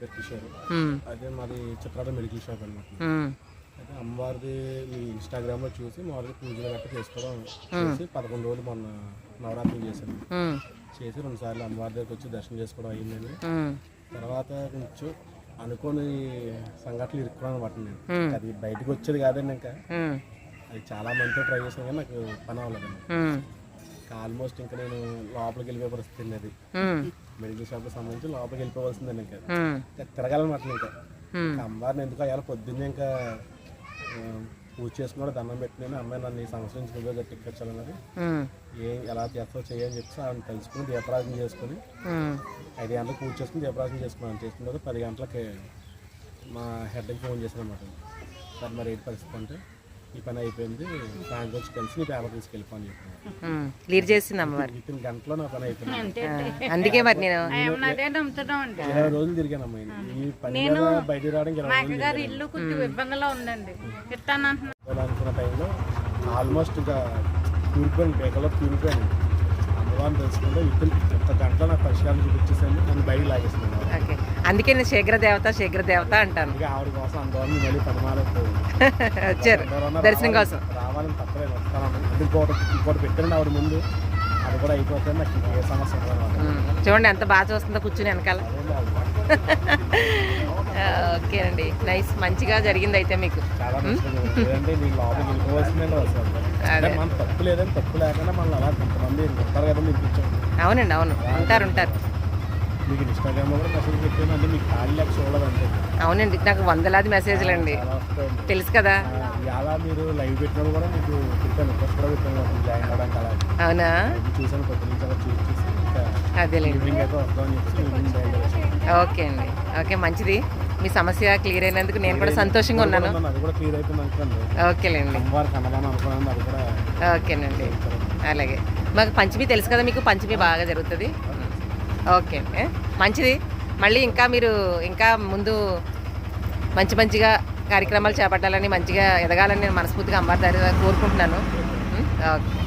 కిషోర్ అదే మాది చిత్రాల మెడికల్ షాప్ అనమాట అయితే అమ్మవారిది మీ ఇన్స్టాగ్రామ్లో చూసి మామూలుగా పూజలు గట్రా చేసుకోవడం చేసి పదకొండు రోజులు మొన్న నవరాత్రులు చేశాను. చేసి రెండు సార్లు అమ్మవారి దగ్గరికి వచ్చి దర్శనం చేసుకోవడం అయ్యిందండి తర్వాత కొంచెం అనుకోని సంఘటనలు ఇరుక్కున్నాను అనమాట నేను. అది బయటకు వచ్చేది కాదండి ఇంకా. అది చాలా మందితో ట్రై చేసాను కానీ నాకు పని అవ్వలేదండి. ఆల్మోస్ట్ ఇంకా నేను లోపలికి వెళ్ళిపోయే పరిస్థితి ఉమ్, మెడికల్ షాప్కి సంబంధించి లోపలికి వెళ్ళిపోవాల్సిందండి ఇంకా. తిరగాలన్నమాట ఇంకా అమ్మవారిని ఎందుకు అయ్యాలి పొద్దున్నే ఇంకా పూజ చేసుకున్నాడు దండం పెట్టినాను అమ్మాయి నన్ను ఈ సంవత్సరం నుంచి నువ్వే గట్టెక్కించాలన్నది ఉమ్, ఏం ఎలా చేస్తావు చేయని చెప్పి ఆమె తెలుసుకుని దీపరాజన చేసుకుని ఐదు గంటలకు పూజ చేసుకుని దీపరాజన చేసుకున్నాను. చేసుకున్న తర్వాత పది గంటలకి మా హెడ్కి ఫోన్ చేశాను అనమాట సార్ మరి ఏంటి పరిస్థితి అంటే ఈ పని అయిపోయింది. సాయంత్రం వచ్చి కలిసి నీ పేపర్ తీసుకెళ్ళిపోని చెప్పాను. క్లియర్ చేసింది అమ్మవారు. విత్ ఇన్ గంటలో నా పని అయిపోయింది. అందుకే మరి నేను అదే నమ్ముతున్నాం అండి ఇరవై రోజులు తిరిగాను అమ్మాయి ఈ పని మీద బయటికి రావడానికి ఇరవై రోజులు గారి ఇల్లు కొంచెం ఇబ్బందిలో ఉందండి. అనుకున్న టైంలో ఆల్మోస్ట్ ఇంకా బేకలో కూలిపోయాను అమ్మవారిని తెలుసుకుంటే ఇన్ ఒక్క గంటలో నాకు పరిష్కారం చూపించేసాను నన్ను బయటికి లాగేసింది ఓకే. అందుకే నేను శీఘ్ర దేవత శీఘ్ర దేవత అంటాను. ఇంకా ఆవిడ కోసం అందరినీ మళ్ళీ పనిమాలకు వచ్చారు దర్శనం కోసం. రావాలని తప్పలేదు. వస్తాను ఇంకోటి ఇంకోటి పెట్టండి ఆవిడ ముందు. అది కూడా అయిపోతే నాకు ఏ సమస్య చూడండి ఎంత బాగా చూస్తుందో కూర్చుని వెనకాల. ఓకే అండి. నైస్. మంచిగా జరిగింది. అయితే మీకు అవునండి అవును. ఉంటారు ఉంటారు. మీకు ఇన్స్టాగ్రామ్లో కూడా మెసేజ్ పెట్టాను అంటే మీకు ఖాళీ లేక చూడదంటే అవునండి నాకు వందలాది మెసేజ్లు అండి తెలుసు కదా. మీరు లైవ్ పెట్టినప్పుడు కూడా మీకు పెట్టాను రిక్వెస్ట్ కూడా పెట్టాను అప్పుడు జాయిన్ అవ్వడానికి అలా. అవునా? చూసాను కొద్ది నుంచి అలా చూసి చూసి ఇంకా అదేలేండి. ఈవినింగ్ అయితే ఈవినింగ్. ఓకే అండి. ఓకే మంచిది. మీ సమస్య క్లియర్ అయినందుకు నేను కూడా సంతోషంగా ఉన్నాను. కూడా ఓకేనండి. అలాగే. మాకు పంచమి తెలుసు కదా మీకు పంచమి బాగా జరుగుతుంది. ఓకే. అండి మంచిది. మళ్ళీ ఇంకా మీరు ఇంకా ముందు మంచి మంచిగా కార్యక్రమాలు చేపట్టాలని మంచిగా ఎదగాలని నేను మనస్ఫూర్తిగా అమ్మవారి కోరుకుంటున్నాను? ఓకే.